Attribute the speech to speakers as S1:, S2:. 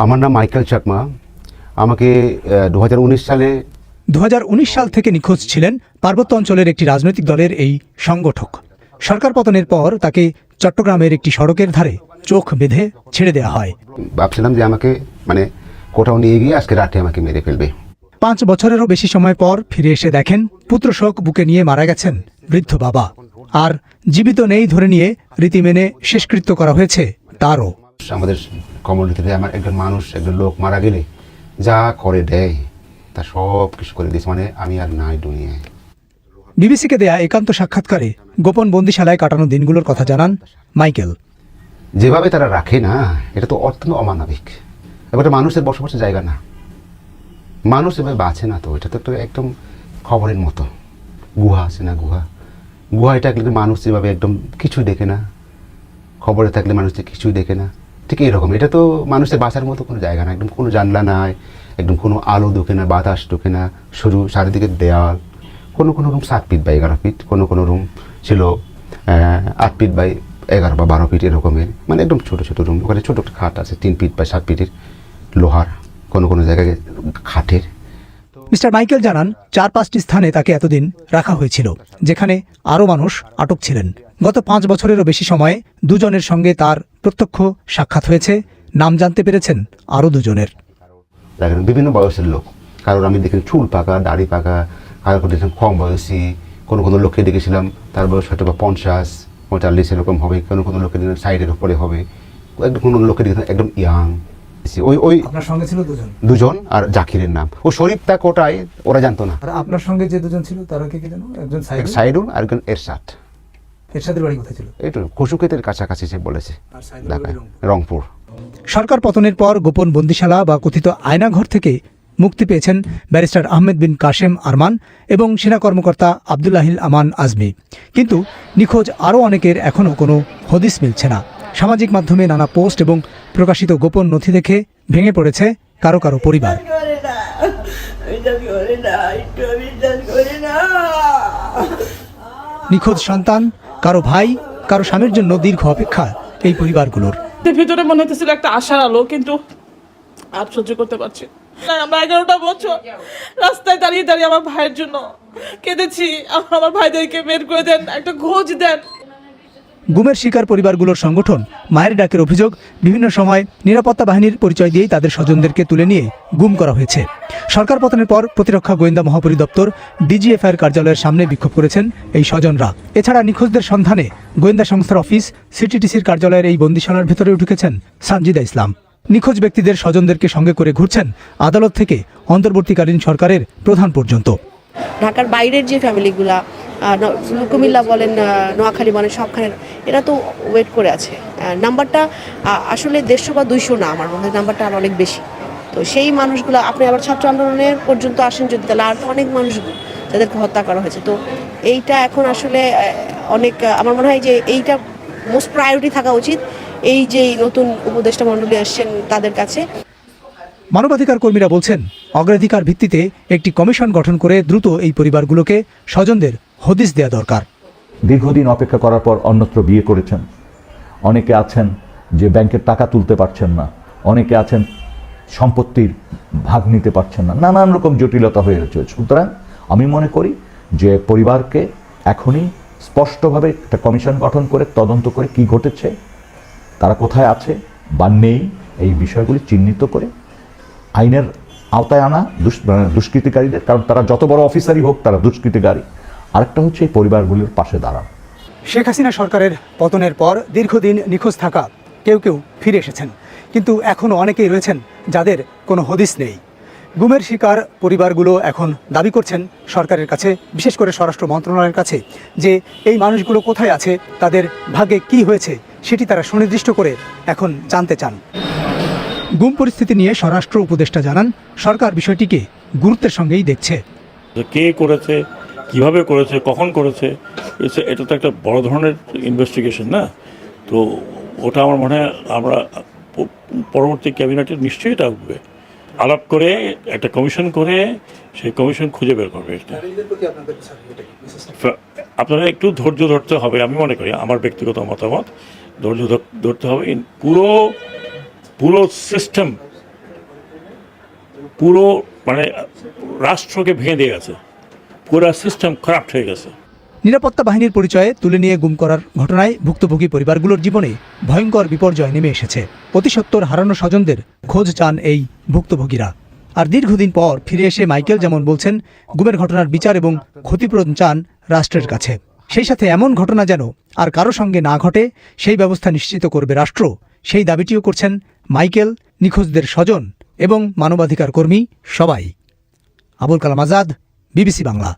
S1: আমার নাম মাইকেল চাকমা। আমাকে দু হাজার উনিশ সালে
S2: দুহাজার উনিশ সাল থেকে নিখোঁজ ছিলেন পার্বত্য অঞ্চলের একটি রাজনৈতিক দলের এই সংগঠক। সরকার পতনের পর তাকে চট্টগ্রামের একটি সড়কের ধারে চোখ বেঁধে ছেড়ে দেওয়া হয়।
S1: ভাবছিলাম যে আমাকে মানে কোথাও নিয়ে গিয়ে আজকে রাতে আমাকে মেরে ফেলবে।
S2: পাঁচ বছরেরও বেশি সময় পর ফিরে এসে দেখেন পুত্র শোক বুকে নিয়ে মারা গেছেন বৃদ্ধ বাবা। আর জীবিত নেই ধরে নিয়ে রীতি মেনে শেষকৃত্য করা হয়েছে তারও।
S1: আমাদের কমিউনিটিতে আমার একজন মানুষ একজন লোক মারা গেলে যা করে দেয় তা সব কিছু করে দিয়েছে। মানে আমি আর নাই দুনিয়ায়।
S2: বিবিসিকে দেয়া একান্ত সাক্ষাৎকারে গোপন বন্দিশালায় কাটানো দিনগুলোর কথা জানান মাইকেল।
S1: যেভাবে তারা রাখে না এটা তো অত্যন্ত অমানবিক। এবার মানুষের বসবাসের জায়গা না। মানুষ এভাবে বাঁচে না তো এটা তো একটা একদম খবরের মতো। গুহা আছে না গুহা? গুহা এটা একদম মানুষ যেভাবে একদম কিছুই দেখে না। খবরে থাকলে মানুষ কিছুই দেখে না। ঠিক এরকম। এটা তো মানুষের বাসার মতো কোনো জায়গা না, একদম কোনো জানলা নাই, একদম কোনো আলো ঢোকে না, বাতাস ঢোকে না, শুধু চারিদিকে দেয়াল। কোনো কোনো রুম সাত ফিট বা এগারো ফিট, কোনো কোনো রুম ছিল আট ফিট বাই এগারো বা বারো ফিট এরকমের। মানে একদম ছোটো ছোটো রুম। ওখানে ছোটো খাট আছে, তিন ফিট বা সাত ফিটের লোহার। কোনো কোনো জায়গায় খাটের
S2: মিস্টার মাইকেল জানান, চার পাঁচটি স্থানে তাকে এতদিন রাখা হয়েছিল, যেখানে আরও মানুষ আটক ছিলেন। গত পাঁচ বছরেরও বেশি সময়ে দুজনের সঙ্গে তার প্রত্যক্ষ সাক্ষাৎ হয়েছে। নাম জানতে পেরেছেন আরও দুজনের।
S1: দেখেন, বিভিন্ন বয়সের লোক। কারণ আমি দেখেন চুল পাকা, দাড়ি পাকা কারোর দেখেন কম বয়সী, কোনো কোনো লোককে দেখেছিলাম, তার বয়স হয়তো বা পঞ্চাশ, পঁয়তাল্লিশ এরকম হবে, কোনো কোনো লোকের সাইডের উপরে হবে। কোনো লোকের দেখেন একদম ইয়াং ওই ওই
S2: আপনার সঙ্গে ছিল দুজন?
S1: দুজন আর জাকিরের নাম। ও শরীফ তা কোটায় ওরা জানতো না।
S2: আর আপনার সঙ্গে যে দুজন ছিল তারা কে কে জানো একজন
S1: এক সাইডুল আর একজন এরশাদ।
S2: এরশাদের বাড়ি কোথায় ছিল?
S1: এইটু কচুক্ষেতের কাছাকাছি সে বলেছে
S2: আর
S1: ঢাকায় রংপুর।
S2: সরকার পতনের পর গোপন বন্দিশালা বা কথিত আয়নাঘর থেকে মুক্তি পেয়েছেন ব্যারিস্টার আহমেদ বিন কাশেম আরমান এবং সেনা কর্মকর্তা আবদুল্লাহিল আমান আজমি। কিন্তু নিখোঁজ আরও অনেকের এখনও কোনো হদিস মিলছে না। সামাজিক মাধ্যমে নানা পোস্ট এবং প্রকাশিত গোপন নথি দেখে ভেঙে পড়েছে কারও কারও পরিবার। নিখোঁজ সন্তান, কারও ভাই, কারও স্বামীর জন্য দীর্ঘ অপেক্ষা এই পরিবারগুলোর।
S3: ভিতরে মনে হতেছিল একটা আশার আলো, কিন্তু আর সহ্য করতে পারছি। আমরা এগারোটা বছর রাস্তায় দাঁড়িয়ে দাঁড়িয়ে আমার ভাইয়ের জন্য কেঁদেছি। আমার আমার ভাইদেরকে বের করে দেন, একটা খোঁজ দেন।
S2: গুমের শিকার পরিবারগুলোর সংগঠন মায়ের ডাকের অভিযোগ বিভিন্ন সময় নিরাপত্তা বাহিনীর পরিচয় দিয়েই তাদের স্বজনদেরকে তুলে নিয়ে গুম করা হয়েছে। সরকার পতনের পর প্রতিরক্ষা গোয়েন্দা মহাপরিদপ্তর ডিজিএফআইয়ের কার্যালয়ের সামনে বিক্ষোভ করেছেন এই স্বজনরা। এছাড়া নিখোঁজদের সন্ধানে গোয়েন্দা সংস্থার অফিস, সিটিটিসির কার্যালয়ের এই বন্দিশালার ভেতরে ঢুকেছেন সানজিদা ইসলাম। নিখোঁজ ব্যক্তিদের স্বজনদেরকে সঙ্গে করে ঘুরছেন আদালত থেকে অন্তর্বর্তীকালীন সরকারের প্রধান পর্যন্ত।
S4: ঢাকার বাইরের যে ফ্যামিলিগুলা কুমিল্লা বলেন নোয়াখালী বলেন, সবখানে। এরা তো ওয়েট করে আছে। নাম্বারটা আসলে দেড়শো বা দুইশো না আমার মনে হয় নাম্বারটা আর অনেক বেশি। তো সেই মানুষগুলো, আপনি আবার ছাত্র আন্দোলনের পর্যন্ত আসেন যদি, তাহলে আর অনেক মানুষ তাদেরকে হত্যা করা হয়েছে। তো এইটা এখন আসলে অনেক আমার মনে হয় যে এইটা মোস্ট প্রায়োরিটি থাকা উচিত, এই যে নতুন উপদেষ্টা মণ্ডলী আসছেন তাদের কাছে।
S2: মানবাধিকার কর্মীরা বলছেন, অগ্রাধিকার ভিত্তিতে একটি কমিশন গঠন করে দ্রুত এই পরিবারগুলোকে স্বজনদের হদিস দেওয়া দরকার।
S5: দীর্ঘদিন অপেক্ষা করার পর অন্যত্র বিয়ে করেছেন। অনেকে আছেন যে ব্যাংকের টাকা তুলতে পারছেন না। অনেকে আছেন সম্পত্তির ভাগ নিতে পারছেন না। নানান রকম জটিলতা হয়ে রয়েছে। সুতরাং আমি মনে করি যে পরিবারকে এখনই স্পষ্টভাবে একটা কমিশন গঠন করে, তদন্ত করে কি ঘটেছে, তারা কোথায় আছে বা নেই, এই বিষয়গুলি চিহ্নিত করে আইনের আওতায় আনা মানে দুষ্কৃতিকারীদের। কারণ তারা যত বড় অফিসারই হোক, তারা দুষ্কৃতিকারী। আরেকটা হচ্ছে এই পরিবারগুলির পাশে দাঁড়ানো।
S2: শেখ হাসিনা সরকারের পতনের পর দীর্ঘদিন নিখোঁজ থাকা কেউ কেউ ফিরে এসেছেন। কিন্তু এখনও অনেকেই রয়েছেন যাদের কোনো হদিস নেই। গুমের শিকার পরিবারগুলো এখন দাবি করছেন সরকারের কাছে বিশেষ করে স্বরাষ্ট্র মন্ত্রণালয়ের কাছে যে এই মানুষগুলো কোথায় আছে তাদের ভাগে কি হয়েছে সেটি তারা সুনির্দিষ্ট করে এখন জানতে চান। গুম পরিস্থিতি নিয়ে স্বরাষ্ট্র উপদেষ্টা জানান সরকার বিষয়টিকে গুরুত্বের সঙ্গেই দেখছে।
S6: কে করেছে কীভাবে করেছে, কখন করেছে এটা তো একটা বড় ধরনের ইনভেস্টিগেশন না? তো ওটা আমার মনে হয় আমরা পরবর্তী ক্যাবিনেটে নিশ্চয়ই এটা উঠবে আলাপ করে, একটা কমিশন করে, সেই কমিশন খুঁজে বের করবে আপনারা একটু ধৈর্য ধরতে হবে, আমি মনে করি, আমার ব্যক্তিগত মতামত, ধৈর্য ধরতে হবে পুরো পুরো সিস্টেম পুরো মানে রাষ্ট্রকে ভেঙে দিয়ে গেছে। পুরো সিস্টেম খারাপ হয়ে গেছে।
S2: নিরাপত্তা বাহিনীর পরিচয়ে তুলে নিয়ে গুম করার ঘটনায় ভুক্তভোগী পরিবারগুলোর জীবনে ভয়ঙ্কর বিপর্যয় নেমে এসেছে। অতিসত্বর হারানো স্বজনদের খোঁজ চান এই ভুক্তভোগীরা। আর দীর্ঘদিন পর ফিরে এসে মাইকেল যেমন বলছেন, গুমের ঘটনার বিচার এবং ক্ষতিপূরণ চান রাষ্ট্রের কাছে। সেই সাথে এমন ঘটনা যেন আর কারও সঙ্গে না ঘটে, সেই ব্যবস্থা নিশ্চিত করবে রাষ্ট্র। সেই দাবিটিও করছেন মাইকেল, নিখোঁজদের স্বজন এবং মানবাধিকার কর্মী সবাই। আবুল কালাম আজাদ বিবিসি বাংলা